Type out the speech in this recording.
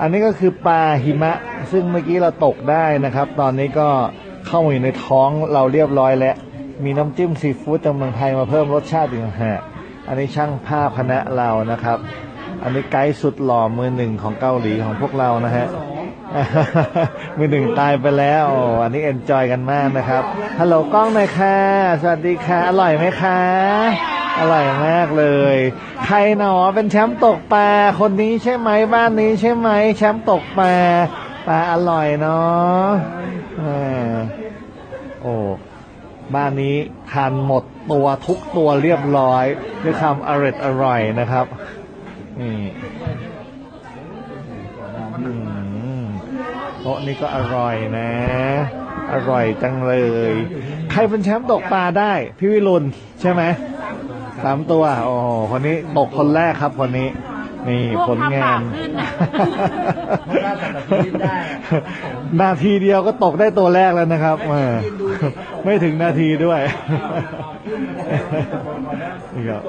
อันนี้ก็คือปลาหิมะ ซึ่งเมื่อกี้เราตกได้นะครับ ตอนนี้ก็เข้ามาอยู่ในท้องเราเรียบร้อยแล้ว มีน้ำจิ้มซีฟู้ดจากเมืองไทยมาเพิ่มรสชาติอีกต่างหากอันนี้ช่างภาพคณะเรานะครับ อันนี้ไกด์สุดหล่อมือหนึ่งของเกาหลีของพวกเรานะฮะมือหนึ่งตายไปแล้วอ้อันนี้เอนจอยกันมากนะครับ ฮัลโหลกล้องหน่อยค่ะ สวัสดีค่ะ อร่อยไหมคะ อร่อยมากเลย ใครหนอเป็นแชมป์ตกปลา คนนี้ใช่ไหมบ้านนี้ใช่ไหมแชมป์ตกปลา ปลาอร่อยเนาะอ่าโอ้ บ้านนี้ทานหมดตัวทุกตัวเรียบร้อยด้วยคำอร่อยอร่อยนะครับนี่โต๊ะนี้ก็อร่อยนะ อร่อยจังเลย ใครเป็นแชมป์ตกปลาได้ พี่วิรุณใช่ไหม สามตัว โอ้โหคนนี้ตกคนแรกครับคนนี้ นี่ผลงานนาทีเดียวก็ตกได้ตัวแรกแล้วนะครับเออไม่ถึงนาทีด้วยนี่ครับ